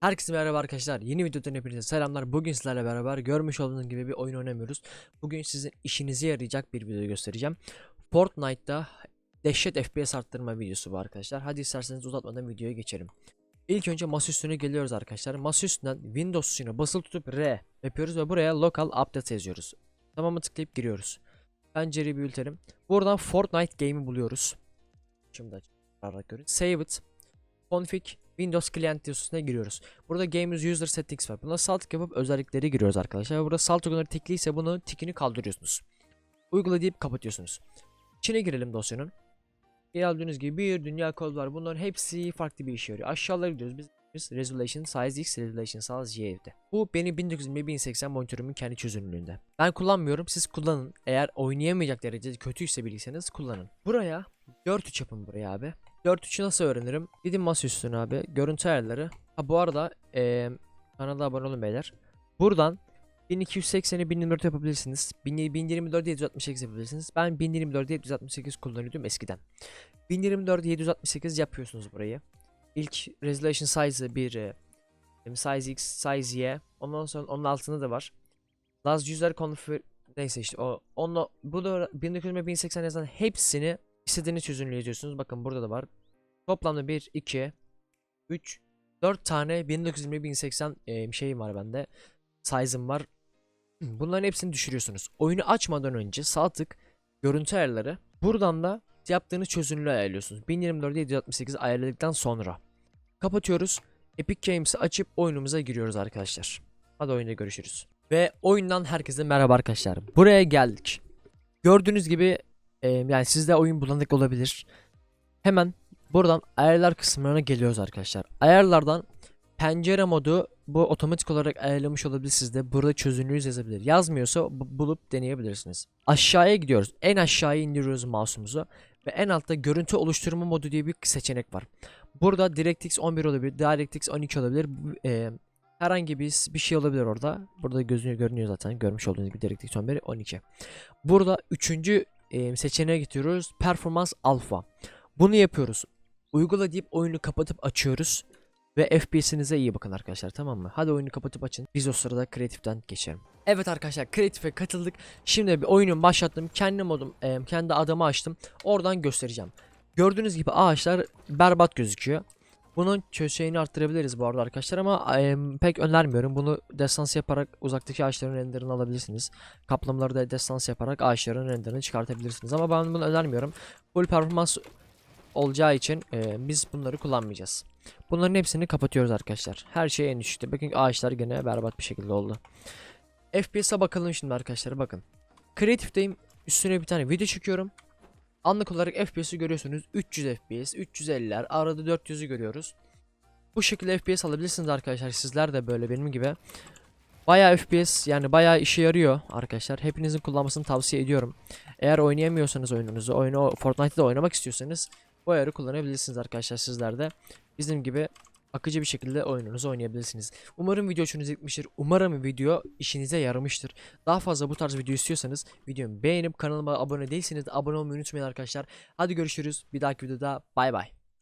Herkese merhaba arkadaşlar. Yeni videodan hepinize selamlar. Bugün sizlerle beraber görmüş olduğunuz gibi bir oyun oynamıyoruz. Bugün sizin işinize yarayacak bir video göstereceğim. Fortnite'da dehşet FPS arttırma videosu bu arkadaşlar. Hadi isterseniz uzatmadan videoya geçelim. İlk önce masa üstüne geliyoruz arkadaşlar. Masa üstünden Windows tuşuna basılı tutup R yapıyoruz ve buraya local update yazıyoruz. Tamamı tıklayıp giriyoruz. Pencereyi büyütelim. Buradan Fortnite game'i buluyoruz. Şimdi görün. Save it. Config Windows Client dosyasına giriyoruz. Burada Games User Settings var. Buna salt yapıp özellikleri giriyoruz arkadaşlar. Burada salt uyguları tikliyse bunu tikini kaldırıyorsunuz. Uygula deyip kapatıyorsunuz. İçine girelim dosyanın. Gördüğünüz gibi bir dünya kod var. Bunların hepsi farklı bir işe yarıyor. Aşağılara gidiyoruz. Biz Resolution Size X, Resolution Size Y'de. Bu benim 1920-1080 monitörümün kendi çözünürlüğünde. Ben kullanmıyorum. Siz kullanın. Eğer oynayamayacak derecede kötüyse bilgisayarınız kullanın. Buraya 4.3 yapın buraya abi. 4.3'ü nasıl öğrenirim? Gidin masa üstüne abi. Görüntü ayarları. Ha bu arada eee kanala abone olun beyler. Buradan 1280'i 1024 yapabilirsiniz. 1024'ü 768 yapabilirsiniz. Ben 1024'ü 768 kullanıyordum eskiden. 1024'ü 768 yapıyorsunuz burayı. İlk resolution size'ı bir e, size x, size y. Ondan sonra onun altında da var. Last user config neyse işte o onunla bu da 1920 1080 yazan hepsini istediğiniz çözünürlüğe yazıyorsunuz. Bakın burada da var. Toplamda 1 2 3 4 tane 1920 1080 e, şeyim var bende. Size'ım var. Bunların hepsini düşürüyorsunuz. Oyunu açmadan önce sağ tık görüntü ayarları. Buradan da yaptığınız çözünürlüğü ayarlıyorsunuz. 1024'e 768 ayarladıktan sonra kapatıyoruz. Epic Games'i açıp oyunumuza giriyoruz arkadaşlar. Hadi oyunda görüşürüz. Ve oyundan herkese merhaba arkadaşlar. Buraya geldik. Gördüğünüz gibi e, yani sizde oyun bulanık olabilir. Hemen buradan ayarlar kısmına geliyoruz arkadaşlar. Ayarlardan pencere modu bu otomatik olarak ayarlamış olabilir sizde. Burada çözünürlüğünüz yazabilir. Yazmıyorsa bu- bulup deneyebilirsiniz. Aşağıya gidiyoruz. En aşağıya indiriyoruz mouse'umuzu ve en altta görüntü oluşturma modu diye bir seçenek var. Burada DirectX 11 olabilir, DirectX 12 olabilir. Bu, e, herhangi bir, bir şey olabilir orada. Burada gözünüyor görünüyor zaten. Görmüş olduğunuz gibi DirectX 11 12. Burada üçüncü e, seçeneğe gidiyoruz. Performans Alpha. Bunu yapıyoruz. Uygula deyip oyunu kapatıp açıyoruz. Ve FPS'inize iyi bakın arkadaşlar tamam mı? Hadi oyunu kapatıp açın. Biz o sırada kreatiften geçelim. Evet arkadaşlar kreatife katıldık. Şimdi bir oyunu başlattım. Kendi modum, e, kendi adamı açtım. Oradan göstereceğim. Gördüğünüz gibi ağaçlar berbat gözüküyor. Bunun çözeceğini arttırabiliriz bu arada arkadaşlar ama e, pek önermiyorum. Bunu destans yaparak uzaktaki ağaçların renderini alabilirsiniz. Kaplamaları da destans yaparak ağaçların renderini çıkartabilirsiniz. Ama ben bunu önermiyorum. Full performans olacağı için e, biz bunları kullanmayacağız. Bunların hepsini kapatıyoruz arkadaşlar. Her şey en düşükte. Bakın ağaçlar gene berbat bir şekilde oldu. FPS'e bakalım şimdi arkadaşlar bakın. Creative'deyim. Üstüne bir tane video çekiyorum. Anlık olarak FPS'i görüyorsunuz. 300 FPS, 350'ler, arada 400'ü görüyoruz. Bu şekilde FPS alabilirsiniz arkadaşlar. Sizler de böyle benim gibi. Bayağı FPS yani bayağı işe yarıyor arkadaşlar. Hepinizin kullanmasını tavsiye ediyorum. Eğer oynayamıyorsanız oyununuzu, oyunu Fortnite'da oynamak istiyorsanız bu ayarı kullanabilirsiniz arkadaşlar sizler de. Bizim gibi akıcı bir şekilde oyununuzu oynayabilirsiniz. Umarım video hoşunuza gitmiştir. Umarım video işinize yaramıştır. Daha fazla bu tarz video istiyorsanız videomu beğenip kanalıma abone değilseniz de abone olmayı unutmayın arkadaşlar. Hadi görüşürüz. Bir dahaki videoda bay bay.